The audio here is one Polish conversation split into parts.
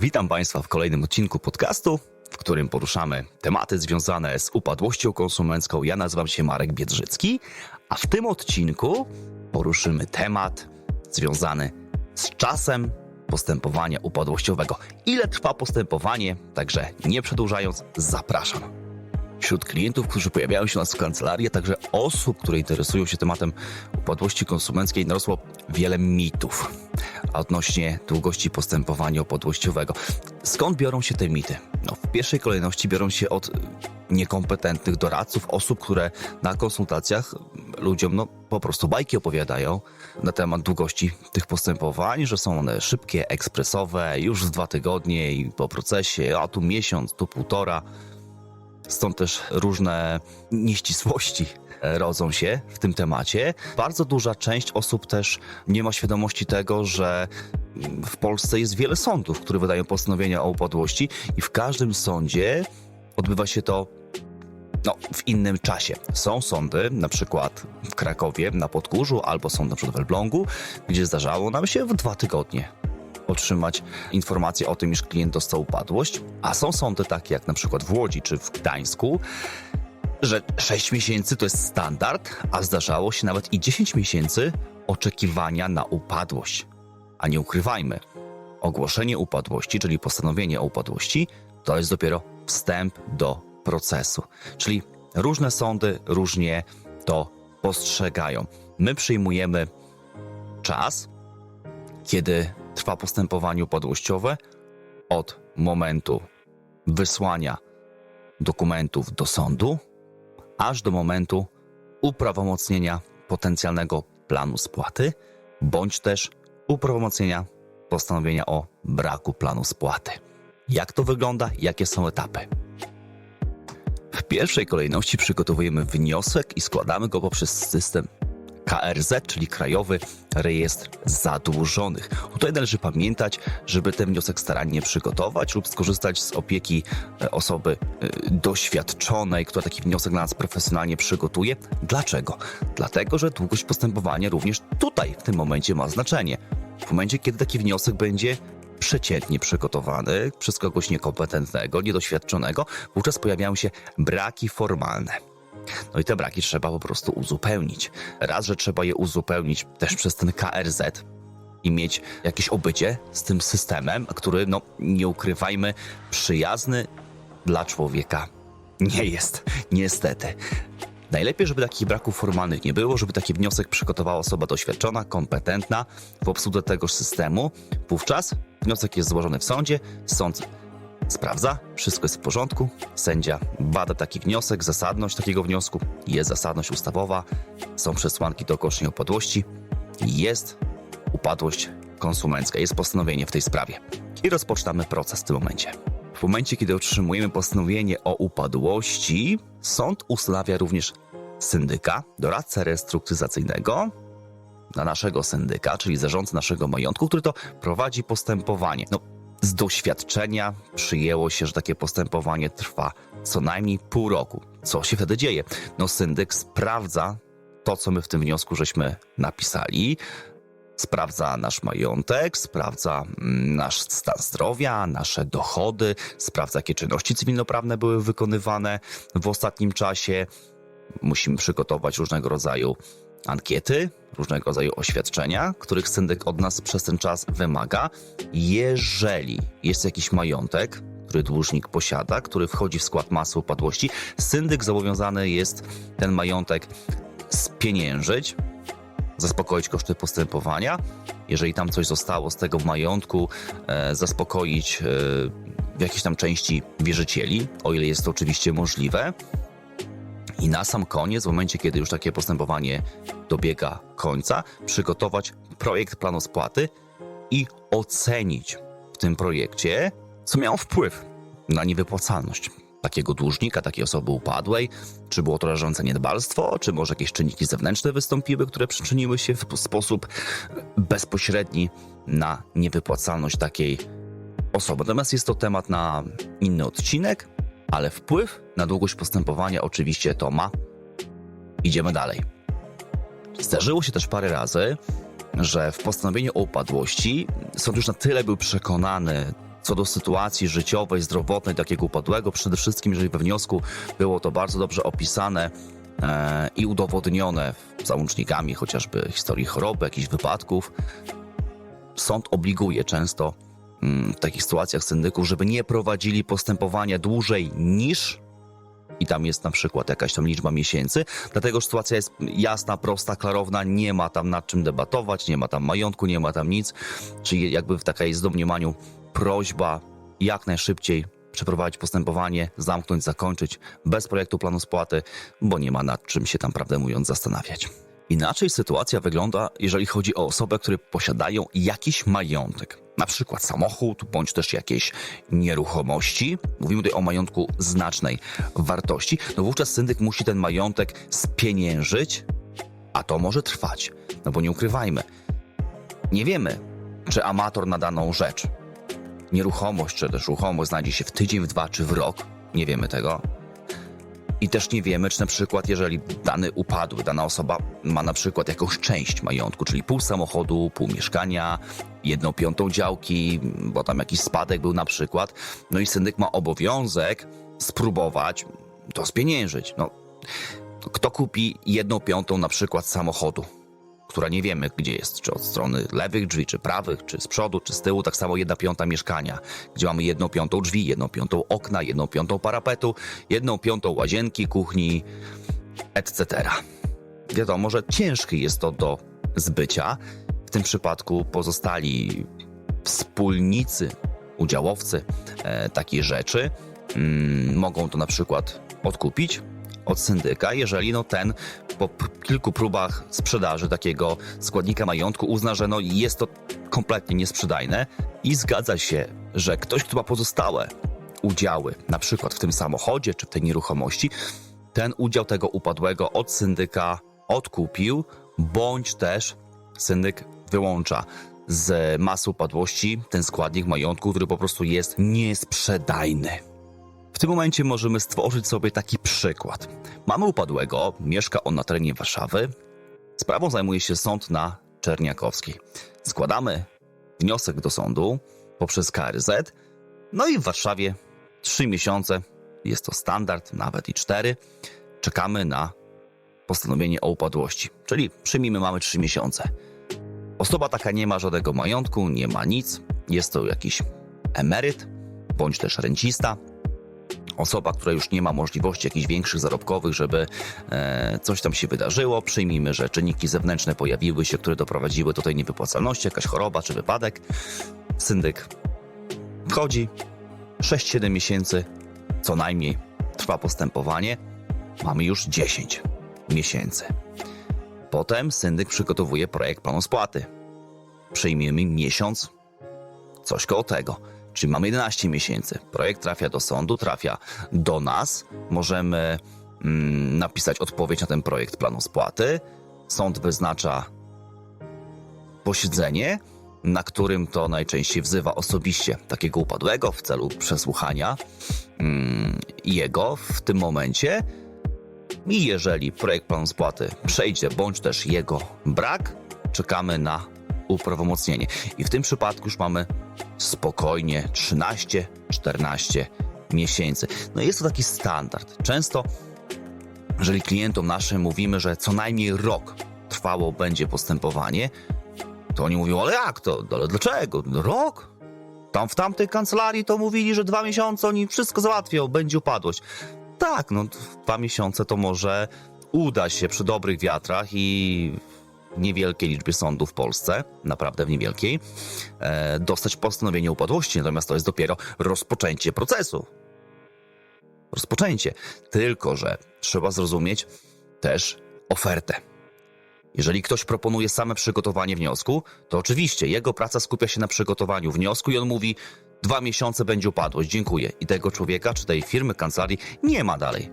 Witam Państwa w kolejnym odcinku podcastu, w którym poruszamy tematy związane z upadłością konsumencką. Ja nazywam się Marek Biedrzycki, a w tym odcinku poruszymy temat związany z czasem postępowania upadłościowego. Ile trwa postępowanie? Także nie przedłużając, zapraszam. Wśród klientów, którzy pojawiają się u nas w kancelarii, a także osób, które interesują się tematem upadłości konsumenckiej, narosło wiele mitów odnośnie długości postępowania upadłościowego. Skąd biorą się te mity? No, w pierwszej kolejności biorą się od niekompetentnych doradców, osób, które na konsultacjach ludziom no, po prostu bajki opowiadają na temat długości tych postępowań, że są one szybkie, ekspresowe, już w dwa tygodnie i po procesie, a tu miesiąc, tu półtora. Stąd też różne nieścisłości rodzą się w tym temacie. Bardzo duża część osób też nie ma świadomości tego, że w Polsce jest wiele sądów, które wydają postanowienia o upadłości i w każdym sądzie odbywa się to no, w innym czasie. Są sądy, na przykład w Krakowie, na Podgórzu, albo sąd na przykład w Elblągu, gdzie zdarzało nam się w dwa tygodnie otrzymać informację o tym, iż klient dostał upadłość, a są sądy takie jak na przykład w Łodzi czy w Gdańsku, że 6 miesięcy to jest standard, a zdarzało się nawet i 10 miesięcy oczekiwania na upadłość. A nie ukrywajmy, ogłoszenie upadłości, czyli postanowienie o upadłości, to jest dopiero wstęp do procesu. Czyli różne sądy różnie to postrzegają. My przyjmujemy czas, kiedy trwa postępowanie upadłościowe od momentu wysłania dokumentów do sądu, aż do momentu uprawomocnienia potencjalnego planu spłaty, bądź też uprawomocnienia postanowienia o braku planu spłaty. Jak to wygląda? Jakie są etapy? W pierwszej kolejności przygotowujemy wniosek i składamy go poprzez system KRZ, czyli Krajowy Rejestr Zadłużonych. Tutaj należy pamiętać, żeby ten wniosek starannie przygotować lub skorzystać z opieki e, osoby e, doświadczonej, która taki wniosek dla nas profesjonalnie przygotuje. Dlaczego? Dlatego, że długość postępowania również tutaj w tym momencie ma znaczenie. W momencie, kiedy taki wniosek będzie przeciętnie przygotowany przez kogoś niekompetentnego, niedoświadczonego, wówczas pojawiają się braki formalne. No i te braki trzeba po prostu uzupełnić. Raz, że trzeba je uzupełnić też przez ten KRZ i mieć jakieś obycie z tym systemem, który, no nie ukrywajmy, przyjazny dla człowieka nie jest, niestety. Najlepiej, żeby takich braków formalnych nie było, żeby taki wniosek przygotowała osoba doświadczona, kompetentna w obsłudze tegoż systemu. Wówczas wniosek jest złożony w sądzie, sąd sprawdza, wszystko jest w porządku, sędzia bada taki wniosek, zasadność takiego wniosku, jest zasadność ustawowa, są przesłanki do ogłoszenia upadłości, jest upadłość konsumencka, jest postanowienie w tej sprawie. I rozpoczynamy proces w tym momencie. W momencie, kiedy otrzymujemy postanowienie o upadłości, sąd ustanawia również syndyka, doradcę restrukturyzacyjnego dla naszego syndyka, czyli zarządcę naszego majątku, który to prowadzi postępowanie. No, z doświadczenia przyjęło się, że takie postępowanie trwa co najmniej pół roku. Co się wtedy dzieje? No, syndyk sprawdza to, co my w tym wniosku żeśmy napisali, sprawdza nasz majątek, sprawdza mm, nasz stan zdrowia, nasze dochody, sprawdza, jakie czynności cywilnoprawne były wykonywane w ostatnim czasie. Musimy przygotować różnego rodzaju ankiety, różnego rodzaju oświadczenia, których syndyk od nas przez ten czas wymaga. Jeżeli jest jakiś majątek, który dłużnik posiada, który wchodzi w skład masy upadłości, syndyk zobowiązany jest ten majątek spieniężyć, zaspokoić koszty postępowania. Jeżeli tam coś zostało z tego majątku, e, zaspokoić e, w jakiejś tam części wierzycieli, o ile jest to oczywiście możliwe. I na sam koniec, w momencie, kiedy już takie postępowanie dobiega końca, przygotować projekt planu spłaty i ocenić w tym projekcie, co miało wpływ na niewypłacalność takiego dłużnika, takiej osoby upadłej, czy było to rażące niedbalstwo, czy może jakieś czynniki zewnętrzne wystąpiły, które przyczyniły się w sposób bezpośredni na niewypłacalność takiej osoby. Natomiast jest to temat na inny odcinek, ale wpływ na długość postępowania oczywiście to ma. Idziemy dalej. Zdarzyło się też parę razy, że w postanowieniu o upadłości sąd już na tyle był przekonany, co do sytuacji życiowej, zdrowotnej takiego upadłego. Przede wszystkim, jeżeli we wniosku było to bardzo dobrze opisane e, i udowodnione załącznikami chociażby historii choroby, jakichś wypadków, sąd obliguje często w takich sytuacjach syndyków, żeby nie prowadzili postępowania dłużej niż i tam jest na przykład jakaś tam liczba miesięcy, dlatego sytuacja jest jasna, prosta, klarowna, nie ma tam nad czym debatować, nie ma tam majątku, nie ma tam nic, czyli jakby w takiej jest w domniemaniu prośba jak najszybciej przeprowadzić postępowanie, zamknąć, zakończyć bez projektu planu spłaty, bo nie ma nad czym się tam, prawdę mówiąc, zastanawiać. Inaczej sytuacja wygląda, jeżeli chodzi o osoby, które posiadają jakiś majątek, na przykład samochód, bądź też jakieś nieruchomości. Mówimy tutaj o majątku znacznej wartości. No wówczas syndyk musi ten majątek spieniężyć, a to może trwać. No bo nie ukrywajmy, nie wiemy, czy amator na daną rzecz, nieruchomość czy też ruchomość znajdzie się w tydzień, w dwa czy w rok. Nie wiemy tego. I też nie wiemy, czy na przykład, jeżeli dany upadły, dana osoba ma na przykład jakąś część majątku, czyli pół samochodu, pół mieszkania, jedną piątą działki, bo tam jakiś spadek był na przykład, no i syndyk ma obowiązek spróbować to spieniężyć. No, kto kupi jedną piątą na przykład samochodu, która nie wiemy gdzie jest, czy od strony lewych drzwi, czy prawych, czy z przodu, czy z tyłu, tak samo jedna piąta mieszkania, gdzie mamy jedną piątą drzwi, jedną piątą okna, jedną piątą parapetu, jedną piątą łazienki, kuchni, etc. Wiadomo, że ciężkie jest to do zbycia. W tym przypadku pozostali wspólnicy, udziałowcy e, takiej rzeczy mm, mogą to na przykład odkupić od syndyka, jeżeli no ten po kilku próbach sprzedaży takiego składnika majątku uzna, że no jest to kompletnie niesprzedajne i zgadza się, że ktoś, kto ma pozostałe udziały, na przykład w tym samochodzie czy w tej nieruchomości, ten udział tego upadłego od syndyka odkupił, bądź też syndyk wyłącza z masy upadłości ten składnik majątku, który po prostu jest niesprzedajny. Tym momencie możemy stworzyć sobie taki przykład. Mamy upadłego, mieszka on na terenie Warszawy. Sprawą zajmuje się sąd na Czerniakowskiej. Składamy wniosek do sądu poprzez KRZ. No i w Warszawie trzy miesiące, jest to standard, nawet i cztery. Czekamy na postanowienie o upadłości. Czyli przyjmijmy, mamy trzy miesiące. Osoba taka nie ma żadnego majątku, nie ma nic. Jest to jakiś emeryt bądź też rencista. Osoba, która już nie ma możliwości jakichś większych zarobkowych, żeby e, coś tam się wydarzyło. Przyjmijmy, że czynniki zewnętrzne pojawiły się, które doprowadziły do tej niewypłacalności, jakaś choroba czy wypadek. Syndyk wchodzi, 6-7 miesięcy co najmniej trwa postępowanie. Mamy już 10 miesięcy. Potem syndyk przygotowuje projekt planu spłaty. Przyjmiemy miesiąc, coś koło tego. Czyli mamy 11 miesięcy. Projekt trafia do sądu, trafia do nas. Możemy mm, napisać odpowiedź na ten projekt planu spłaty. Sąd wyznacza posiedzenie, na którym to najczęściej wzywa osobiście takiego upadłego w celu przesłuchania mm, jego w tym momencie. I jeżeli projekt planu spłaty przejdzie, bądź też jego brak, czekamy na uprawomocnienie. I w tym przypadku już mamy spokojnie 13-14 miesięcy. No jest to taki standard. Często, jeżeli klientom naszym mówimy, że co najmniej rok trwało będzie postępowanie, to oni mówią, ale jak to? Ale dlaczego? Rok? Tam w tamtej kancelarii to mówili, że dwa miesiące oni wszystko załatwią, będzie upadłość. Tak, no dwa miesiące to może uda się przy dobrych wiatrach i niewielkiej liczbie sądów w Polsce, naprawdę w niewielkiej, e, dostać postanowienie upadłości, natomiast to jest dopiero rozpoczęcie procesu. Rozpoczęcie. Tylko, że trzeba zrozumieć też ofertę. Jeżeli ktoś proponuje same przygotowanie wniosku, to oczywiście jego praca skupia się na przygotowaniu wniosku i on mówi: Dwa miesiące będzie upadłość, dziękuję. I tego człowieka czy tej firmy, kancelarii nie ma dalej.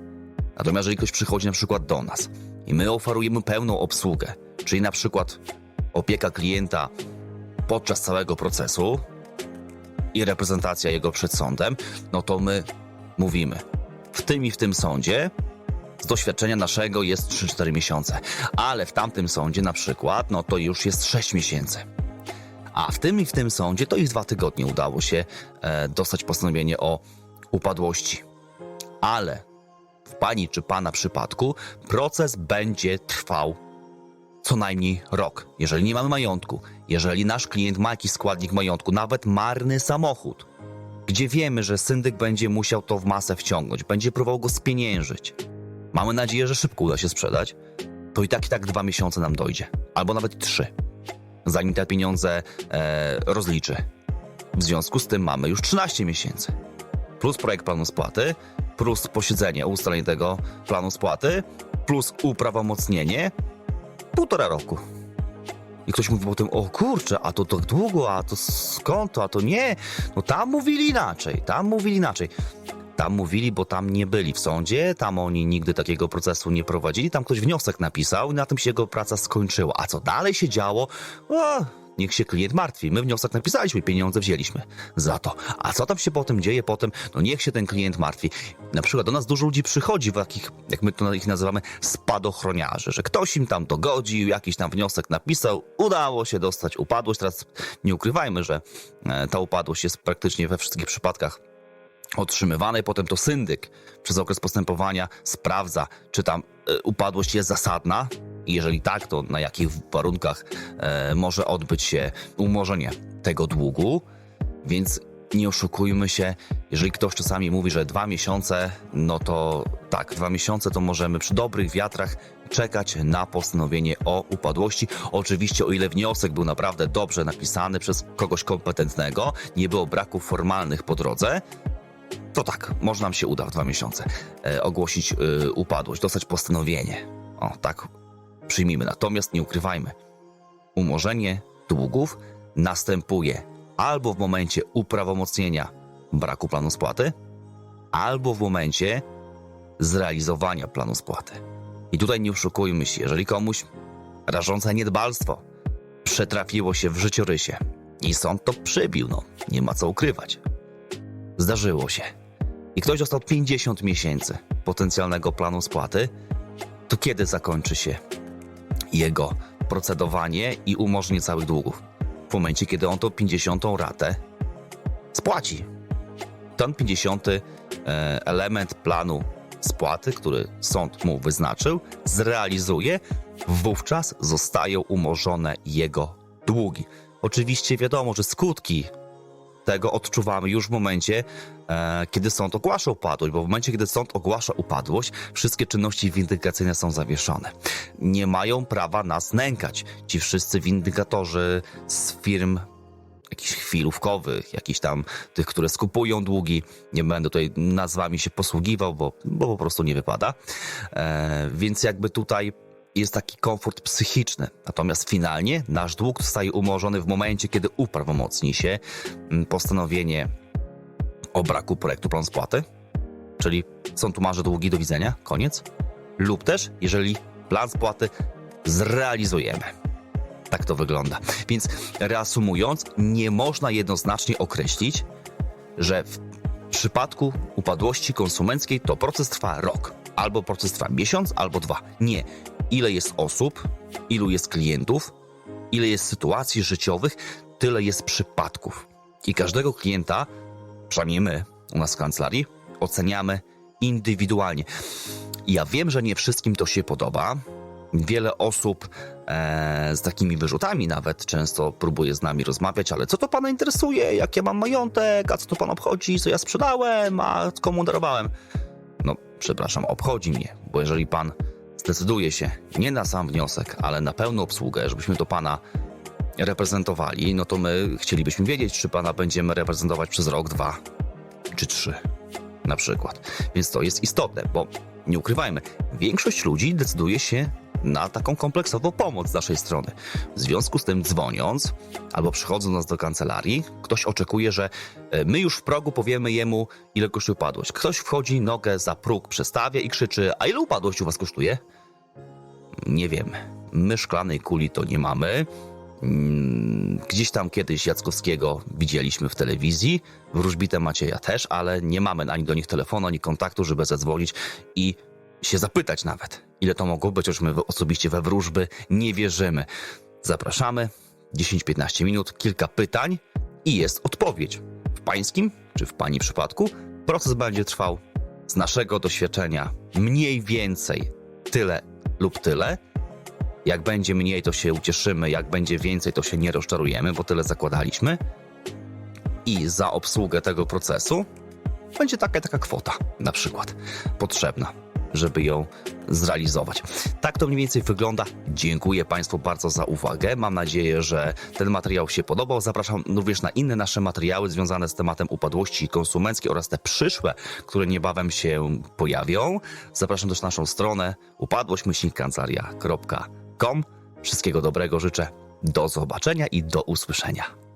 Natomiast jeżeli ktoś przychodzi na przykład do nas i my oferujemy pełną obsługę, czyli na przykład opieka klienta podczas całego procesu i reprezentacja jego przed sądem, no to my mówimy w tym i w tym sądzie z doświadczenia naszego jest 3-4 miesiące, ale w tamtym sądzie na przykład, no to już jest 6 miesięcy. A w tym i w tym sądzie to i w dwa tygodnie udało się e, dostać postanowienie o upadłości. Ale w pani czy pana przypadku proces będzie trwał co najmniej rok. Jeżeli nie mamy majątku, jeżeli nasz klient ma jakiś składnik majątku, nawet marny samochód, gdzie wiemy, że syndyk będzie musiał to w masę wciągnąć, będzie próbował go spieniężyć. Mamy nadzieję, że szybko uda się sprzedać, to i tak i tak dwa miesiące nam dojdzie, albo nawet trzy, zanim te pieniądze e, rozliczy. W związku z tym mamy już 13 miesięcy. Plus projekt planu spłaty, plus posiedzenie, ustalenie tego planu spłaty, plus uprawomocnienie, półtora roku. I ktoś mówi potem, o kurczę, a to tak długo, a to skąd to, a to nie. No tam mówili inaczej, tam mówili inaczej. Tam mówili, bo tam nie byli w sądzie, tam oni nigdy takiego procesu nie prowadzili, tam ktoś wniosek napisał i na tym się jego praca skończyła. A co dalej się działo? O, niech się klient martwi. My wniosek napisaliśmy, pieniądze wzięliśmy za to. A co tam się potem dzieje potem? No niech się ten klient martwi. Na przykład do nas dużo ludzi przychodzi w takich, jak my to ich nazywamy, spadochroniarzy, że ktoś im tam dogodził, jakiś tam wniosek napisał, udało się dostać upadłość. Teraz nie ukrywajmy, że e, ta upadłość jest praktycznie we wszystkich przypadkach otrzymywanej, potem to syndyk przez okres postępowania sprawdza, czy tam e, upadłość jest zasadna. Jeżeli tak, to na jakich warunkach e, może odbyć się umorzenie tego długu. Więc nie oszukujmy się, jeżeli ktoś czasami mówi, że dwa miesiące, no to tak, dwa miesiące to możemy przy dobrych wiatrach czekać na postanowienie o upadłości. Oczywiście, o ile wniosek był naprawdę dobrze napisany przez kogoś kompetentnego, nie było braków formalnych po drodze, to tak, może nam się uda w dwa miesiące e, ogłosić e, upadłość, dostać postanowienie. O, tak przyjmijmy. Natomiast nie ukrywajmy, umorzenie długów następuje albo w momencie uprawomocnienia braku planu spłaty, albo w momencie zrealizowania planu spłaty. I tutaj nie oszukujmy się, jeżeli komuś rażące niedbalstwo przetrafiło się w życiorysie i sąd to przybił, no nie ma co ukrywać. Zdarzyło się. I ktoś dostał 50 miesięcy potencjalnego planu spłaty, to kiedy zakończy się jego procedowanie i umorzenie całych długów? W momencie, kiedy on tą 50 ratę spłaci. Ten 50 e, element planu spłaty, który sąd mu wyznaczył, zrealizuje, wówczas zostają umorzone jego długi. Oczywiście wiadomo, że skutki tego odczuwamy już w momencie, e, kiedy sąd ogłasza upadłość, bo w momencie, kiedy sąd ogłasza upadłość, wszystkie czynności windykacyjne są zawieszone. Nie mają prawa nas nękać. Ci wszyscy windykatorzy z firm jakichś chwilówkowych, jakichś tam tych, które skupują długi. Nie będę tutaj nazwami się posługiwał, bo, bo po prostu nie wypada. E, więc jakby tutaj jest taki komfort psychiczny. Natomiast finalnie nasz dług zostaje umorzony w momencie, kiedy uprawomocni się mm, postanowienie o braku projektu plan spłaty, czyli są tu marze długi do widzenia, koniec, lub też jeżeli plan spłaty zrealizujemy. Tak to wygląda. Więc reasumując, nie można jednoznacznie określić, że w przypadku upadłości konsumenckiej to proces trwa rok, albo proces trwa miesiąc, albo dwa. Nie. Ile jest osób, ilu jest klientów, ile jest sytuacji życiowych, tyle jest przypadków. I każdego klienta, przynajmniej my u nas w kancelarii, oceniamy indywidualnie. Ja wiem, że nie wszystkim to się podoba. Wiele osób e, z takimi wyrzutami nawet często próbuje z nami rozmawiać, ale co to pana interesuje? Jak ja mam majątek? A co to pan obchodzi? Co ja sprzedałem? A komu darowałem? No, przepraszam, obchodzi mnie, bo jeżeli pan zdecyduje się nie na sam wniosek, ale na pełną obsługę, żebyśmy to pana reprezentowali, no to my chcielibyśmy wiedzieć, czy pana będziemy reprezentować przez rok, dwa czy trzy na przykład. Więc to jest istotne, bo nie ukrywajmy, większość ludzi decyduje się na taką kompleksową pomoc z naszej strony. W związku z tym dzwoniąc albo przychodząc nas do kancelarii, ktoś oczekuje, że e, my już w progu powiemy jemu, ile kosztuje upadłość. Ktoś wchodzi, nogę za próg przestawia i krzyczy, a ile upadłość u was kosztuje? Nie wiem. My szklanej kuli to nie mamy. Mm, Gdzieś tam kiedyś Jackowskiego widzieliśmy w telewizji, wróżbitę Macieja też, ale nie mamy ani do nich telefonu, ani kontaktu, żeby zadzwonić i się zapytać nawet, ile to mogło być, choć my osobiście we wróżby nie wierzymy. Zapraszamy, 10-15 minut, kilka pytań i jest odpowiedź. W pańskim czy w pani przypadku proces będzie trwał z naszego doświadczenia mniej więcej tyle lub tyle. Jak będzie mniej, to się ucieszymy, jak będzie więcej, to się nie rozczarujemy, bo tyle zakładaliśmy. I za obsługę tego procesu będzie taka taka kwota, na przykład, potrzebna, żeby ją zrealizować. Tak to mniej więcej wygląda. Dziękuję Państwu bardzo za uwagę. Mam nadzieję, że ten materiał się podobał. Zapraszam również na inne nasze materiały związane z tematem upadłości konsumenckiej oraz te przyszłe, które niebawem się pojawią. Zapraszam też na naszą stronę upadłość-kancelaria.com. Wszystkiego dobrego życzę. Do zobaczenia i do usłyszenia.